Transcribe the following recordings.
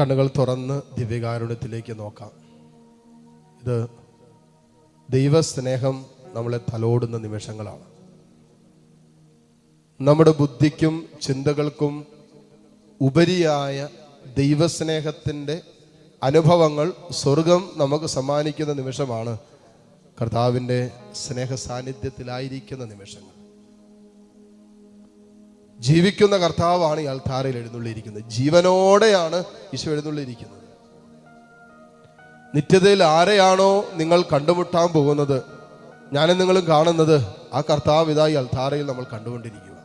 കണ്ണുകൾ തുറന്ന് ദിവ്യകാരുണ്യത്തിലേക്ക് നോക്കാം. ഇത് ദൈവസ്നേഹം നമ്മളെ തലോടുന്ന നിമിഷങ്ങളാണ്. നമ്മുടെ ബുദ്ധിക്കും ചിന്തകൾക്കും ഉപരിയായ ദൈവസ്നേഹത്തിന്റെ അനുഭവങ്ങൾ സ്വർഗം നമുക്ക് സമ്മാനിക്കുന്ന നിമിഷമാണ്. കർത്താവിന്റെ സ്നേഹ സാന്നിധ്യത്തിലായിരിക്കുന്ന നിമിഷങ്ങൾ. ജീവിക്കുന്ന കർത്താവാണ് ഈ അൾത്താരയിൽ എഴുന്നള്ളിയിരിക്കുന്നത്. ജീവനോടെയാണ് ഈശോ എഴുന്നള്ളിയിരിക്കുന്നത്. നിത്യതയിൽ ആരെയാണോ നിങ്ങൾ കണ്ടുമുട്ടാൻ പോകുന്നത് ഞാനും നിങ്ങളും കാണുന്നത് ആ കർത്താവ് ഇതായി അൽധാരയിൽ നമ്മൾ കണ്ടുകൊണ്ടിരിക്കുക.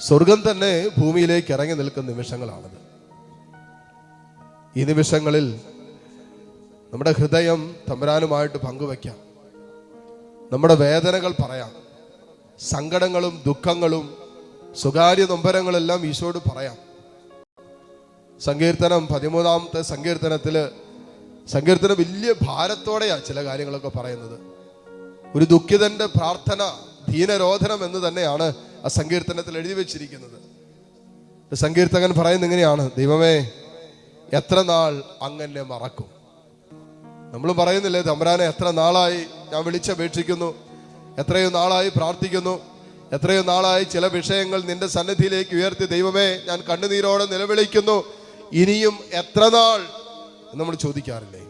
സ്വർഗം തന്നെ ഭൂമിയിലേക്ക് ഇറങ്ങി നിൽക്കുന്ന നിമിഷങ്ങളാണത്. ഈ നിമിഷങ്ങളിൽ നമ്മുടെ ഹൃദയം തമ്പരാനുമായിട്ട് പങ്കുവയ്ക്കാം. നമ്മുടെ വേദനകൾ പറയാം. സങ്കടങ്ങളും ദുഃഖങ്ങളും സ്വകാര്യ നൊമ്പരങ്ങളെല്ലാം ഈശോട് പറയാം. സങ്കീർത്തനം പതിമൂന്നാമത്തെ സങ്കീർത്തനത്തിൽ സങ്കീർത്തനം വലിയ ഭാരത്തോടെയാണ് ചില കാര്യങ്ങളൊക്കെ പറയുന്നത്. ഒരു ദുഃഖിതന്റെ പ്രാർത്ഥന ദീനരോധനം എന്ന് തന്നെയാണ് ആ സങ്കീർത്തനത്തിൽ എഴുതി വെച്ചിരിക്കുന്നത്. സങ്കീർത്തകൻ പറയുന്ന ഇങ്ങനെയാണ് ദൈവമേ എത്ര നാൾ അങ്ങനെ മറക്കും? നമ്മൾ പറയുന്നില്ലേ തമ്പരാനെ എത്ര നാളായി ഞാൻ വിളിച്ചപേക്ഷിക്കുന്നു എത്രയോ നാളായി പ്രാർത്ഥിക്കുന്നു. എത്രയോ നാളായി ചില വിഷയങ്ങൾ നിന്റെ സന്നിധിയിലേക്ക് ഉയർത്തി. ദൈവമേ ഞാൻ കണ്ണുനീരോടെ നിലവിളിക്കുന്നു. ഇനിയും എത്ര നാൾ നമ്മൾ ചോദിക്കാറില്ലേ?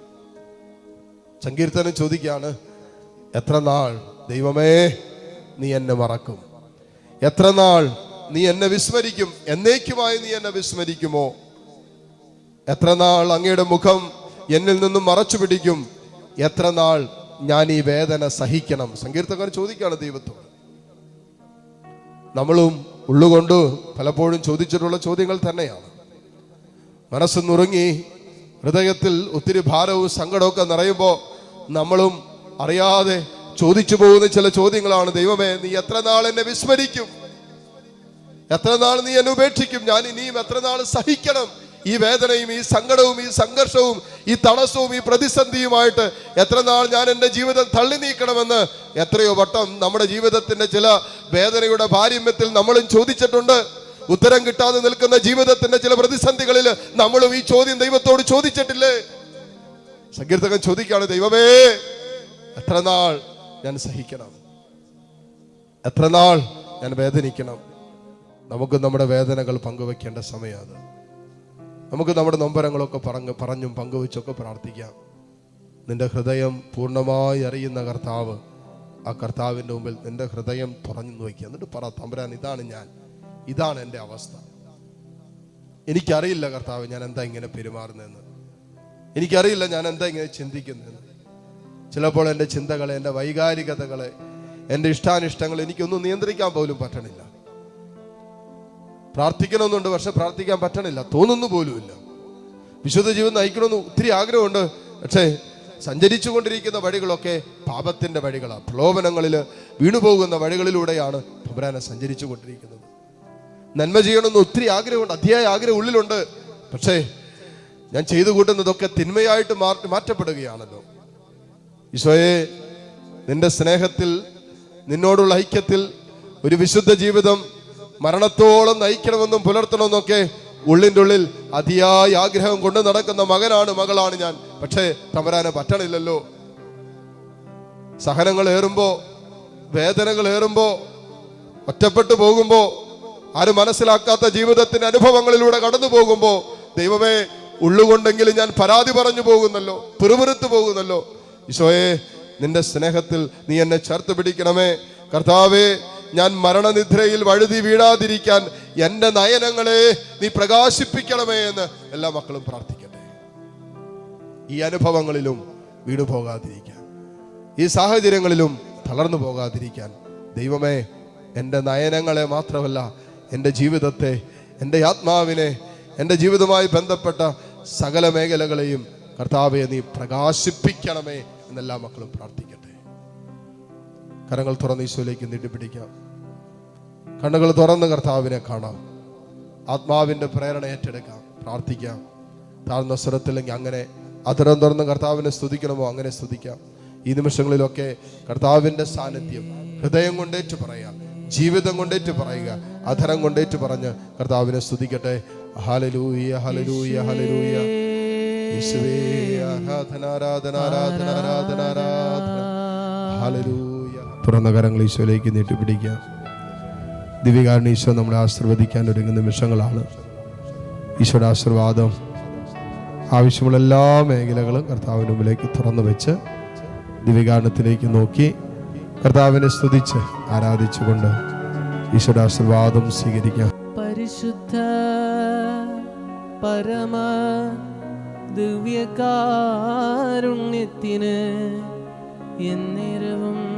സങ്കീർത്തനം ചോദിക്കുകയാണ് എത്ര നാൾ? ദൈവമേ നീ എന്നെ മറക്കും. എത്ര നാൾ? നീ എന്നെ വിസ്മരിക്കും. എന്നേക്കുമായി നീ എന്നെ വിസ്മരിക്കുമോ? എത്ര നാൾ അങ്ങയുടെ മുഖം എന്നിൽ നിന്നും മറച്ചു പിടിക്കും എത്ര നാൾ ഞാൻ ഈ വേദന സഹിക്കണം. സങ്കീർത്തകൻ ചോദിക്കുകയാണ് ദൈവത്തോട്. നമ്മളും ഉള്ളുകൊണ്ട് പലപ്പോഴും ചോദിച്ചിട്ടുള്ള ചോദ്യങ്ങൾ തന്നെയാണ്. മനസ്സ് നുറുങ്ങി ഹൃദയത്തിൽ ഒത്തിരി ഭാരവും സങ്കടമൊക്കെ നിറയുമ്പോൾ നമ്മളും അറിയാതെ ചോദിച്ചു പോകുന്ന ചില ചോദ്യങ്ങളാണ്. ദൈവമേ നീ എത്ര നാൾ എന്നെ വിസ്മരിക്കും? എത്ര നാൾ നീ എന്നെ ഉപേക്ഷിക്കും? ഞാൻ ഇനിയും എത്ര നാൾ സഹിക്കണം? ഈ വേദനയും ഈ സങ്കടവും ഈ സംഘർഷവും ഈ തടസ്സവും ഈ പ്രതിസന്ധിയുമായിട്ട് എത്ര നാൾ ഞാൻ എന്റെ ജീവിതം തള്ളി നീക്കണമെന്ന് എത്രയോ വട്ടം നമ്മുടെ ജീവിതത്തിന്റെ ചില വേദനയുടെ പാരമ്യത്തിൽ നമ്മളും ചോദിച്ചിട്ടുണ്ട്. ഉത്തരം കിട്ടാതെ നിൽക്കുന്ന ജീവിതത്തിന്റെ ചില പ്രതിസന്ധികളിൽ നമ്മളും ഈ ചോദ്യം ദൈവത്തോട് ചോദിച്ചിട്ടില്ലേ? സങ്കീർത്തകൻ ചോദിക്കുകയാണ് ദൈവമേ എത്ര നാൾ ഞാൻ സഹിക്കണം? എത്ര നാൾ ഞാൻ വേദനിക്കണം? നമുക്ക് നമ്മുടെ വേദനകൾ പങ്കുവെക്കേണ്ട സമയമാണ്. നമുക്ക് നമ്മുടെ നൊമ്പരങ്ങളൊക്കെ പറഞ്ഞു പറഞ്ഞും പങ്കുവെച്ചൊക്കെ പ്രാർത്ഥിക്കാം. നിന്റെ ഹൃദയം പൂർണമായി അറിയുന്ന കർത്താവ് ആ കർത്താവിന്റെ മുമ്പിൽ നിന്റെ ഹൃദയം തുറഞ്ഞു നോക്കി. എന്നിട്ട് പറ തമ്പുരാൻ ഇതാണ് ഞാൻ. ഇതാണ് എന്റെ അവസ്ഥ. എനിക്കറിയില്ല കർത്താവ് ഞാൻ എന്താ ഇങ്ങനെ പെരുമാറുന്നതെന്ന്. എനിക്കറിയില്ല ഞാൻ എന്താ ഇങ്ങനെ ചിന്തിക്കുന്നതെന്ന്. ചിലപ്പോൾ എന്റെ ചിന്തകളെ എന്റെ വൈകാരികതകളെ എന്റെ ഇഷ്ടാനിഷ്ടങ്ങൾ എനിക്കൊന്നും നിയന്ത്രിക്കാൻ പോലും പറ്റണില്ല. പ്രാർത്ഥിക്കണമെന്നുണ്ട് പക്ഷെ പ്രാർത്ഥിക്കാൻ പറ്റണില്ല. തോന്നുന്നു പോലുമില്ല. വിശുദ്ധ ജീവൻ നയിക്കണമെന്ന് ഒത്തിരി ആഗ്രഹമുണ്ട്. പക്ഷേ സഞ്ചരിച്ചു കൊണ്ടിരിക്കുന്ന വഴികളൊക്കെ പാപത്തിന്റെ വഴികളാണ് പ്രലോഭനങ്ങളിൽ വീണുപോകുന്ന വഴികളിലൂടെയാണ് പബ്രാനെ സഞ്ചരിച്ചു കൊണ്ടിരിക്കുന്നത് നന്മ ചെയ്യണമെന്ന് ഒത്തിരി ആഗ്രഹമുണ്ട്. അതിയായ ആഗ്രഹം ഉള്ളിലുണ്ട്. പക്ഷേ ഞാൻ ചെയ്തു കൂട്ടുന്നതൊക്കെ തിന്മയായിട്ട് മാറ്റി മാറ്റപ്പെടുകയാണല്ലോ. ഈശോയെ നിന്റെ സ്നേഹത്തിൽ നിന്നോടുള്ള ഐക്യത്തിൽ ഒരു വിശുദ്ധ ജീവിതം മരണത്തോളം നയിക്കണമെന്നും പുലർത്തണമെന്നൊക്കെ ഉള്ളിന്റെ ഉള്ളിൽ അതിയായ ആഗ്രഹം കൊണ്ട് നടക്കുന്ന മകനാണ് മകളാണ് ഞാൻ. പക്ഷേ തമരാന് പറ്റണില്ലല്ലോ. സഹനങ്ങൾ ഏറുമ്പോ വേദനകൾ ഏറുമ്പോ ഒറ്റപ്പെട്ടു പോകുമ്പോ ആരും മനസ്സിലാക്കാത്ത ജീവിതത്തിന്റെ അനുഭവങ്ങളിലൂടെ കടന്നു പോകുമ്പോ ദൈവമേ ഉള്ളുകൊണ്ടെങ്കിലും ഞാൻ പരാതി പറഞ്ഞു പോകുന്നല്ലോ പിറുപിറുത്തു പോകുന്നല്ലോ. ഈശോയെ നിന്റെ സ്നേഹത്തിൽ നീ എന്നെ ചേർത്ത് പിടിക്കണമേ. കർത്താവേ ഞാൻ മരണനിദ്രയിൽ വഴുതി വീഴാതിരിക്കാൻ എന്റെ നയനങ്ങളെ നീ പ്രകാശിപ്പിക്കണമേ എന്ന് എല്ലാ മക്കളും പ്രാർത്ഥിക്കട്ടെ. ഈ അനുഭവങ്ങളിലും വീട് പോകാതിരിക്കാൻ ഈ സാഹചര്യങ്ങളിലും തളർന്നു പോകാതിരിക്കാൻ ദൈവമേ എന്റെ നയനങ്ങളെ മാത്രമല്ല എന്റെ ജീവിതത്തെ എന്റെ ആത്മാവിനെ എന്റെ ജീവിതവുമായി ബന്ധപ്പെട്ട സകല മേഖലകളെയും കർത്താവെ നീ പ്രകാശിപ്പിക്കണമേ എന്നെല്ലാ മക്കളും പ്രാർത്ഥിക്കട്ടെ. കരങ്ങൾ തുറന്ന് ഈശോയിലേക്ക് നീട്ടിപ്പിടിക്കാം കണ്ണുകൾ തുറന്ന് കർത്താവിനെ കാണാം. ആത്മാവിന്റെ പ്രേരണ ഏറ്റെടുക്കാം. പ്രാർത്ഥിക്കാം. താഴ്ന്ന സ്വരത്തില്ലെങ്കിൽ അങ്ങനെ അതിരം തുറന്ന് കർത്താവിനെ സ്തുതിക്കണമോ? അങ്ങനെ സ്തുതിക്കാം. ഈ നിമിഷങ്ങളിലൊക്കെ കർത്താവിന്റെ സാന്നിധ്യം ഹൃദയം കൊണ്ടേറ്റ് പറയാം ജീവിതം കൊണ്ടേറ്റ് പറയുക അധരം കൊണ്ടേറ്റ് പറഞ്ഞ് കർത്താവിനെ സ്തുതിക്കട്ടെ. ഹലലൂയ ഹലലൂയ ഹലലൂയ യേശുവേ ആരാധന ആരാധന ആരാധന ആരാധന ആരാധന ഹല്ലേലൂയ. തുറന്ന കരങ്ങൾ ഈശോയിലേക്ക് നീട്ടിപ്പിടിക്കുക. ദിവികാരൻ ഈശോ നമ്മളെ ആശീർവദിക്കാൻ ഒരുങ്ങുന്ന നിമിഷങ്ങളാണ്. ഈശോയുടെ ആശീർവാദം ആവശ്യമുള്ള എല്ലാ മേഖലകളും കർത്താവിന്റെ മുമ്പിലേക്ക് തുറന്നു വെച്ച് ദിവികാരണത്തിലേക്ക് നോക്കി കർത്താവിനെ സ്തുതിച്ച് ആരാധിച്ചുകൊണ്ട് ഈശോയുടെ ആശീർവാദം സ്വീകരിക്കാം. പരിശുദ്ധ പരമ ദിവ്യകാരുണ്യത്തിന് എന്നേരവും